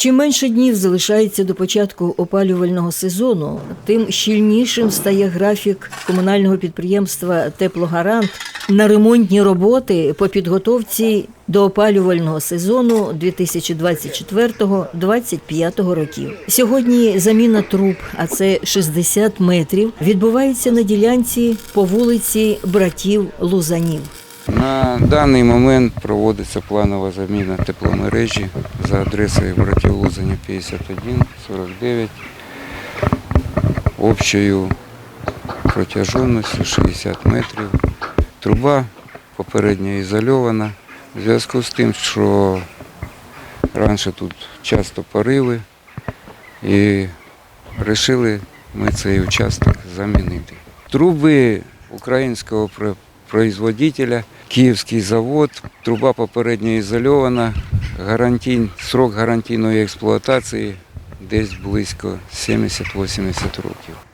Чим менше днів залишається до початку опалювального сезону, тим щільнішим стає графік комунального підприємства Теплогарант на ремонтні роботи по підготовці до опалювального сезону 2024-2025 років. Сьогодні заміна труб, а це 60 метрів, відбувається на ділянці по вулиці братів Лузанів. На даний момент проводиться планова заміна тепломережі за адресою братів Лузані 51 49 общою протяжністю 60 метрів. Труба попередньо ізольована. В зв'язку з тим, що раніше тут часто пориви і вирішили ми цей участок замінити. Труби українського производителя, Київський завод, труба попередньо ізольована, гарантій, срок гарантійної експлуатації десь близько 70-80 років.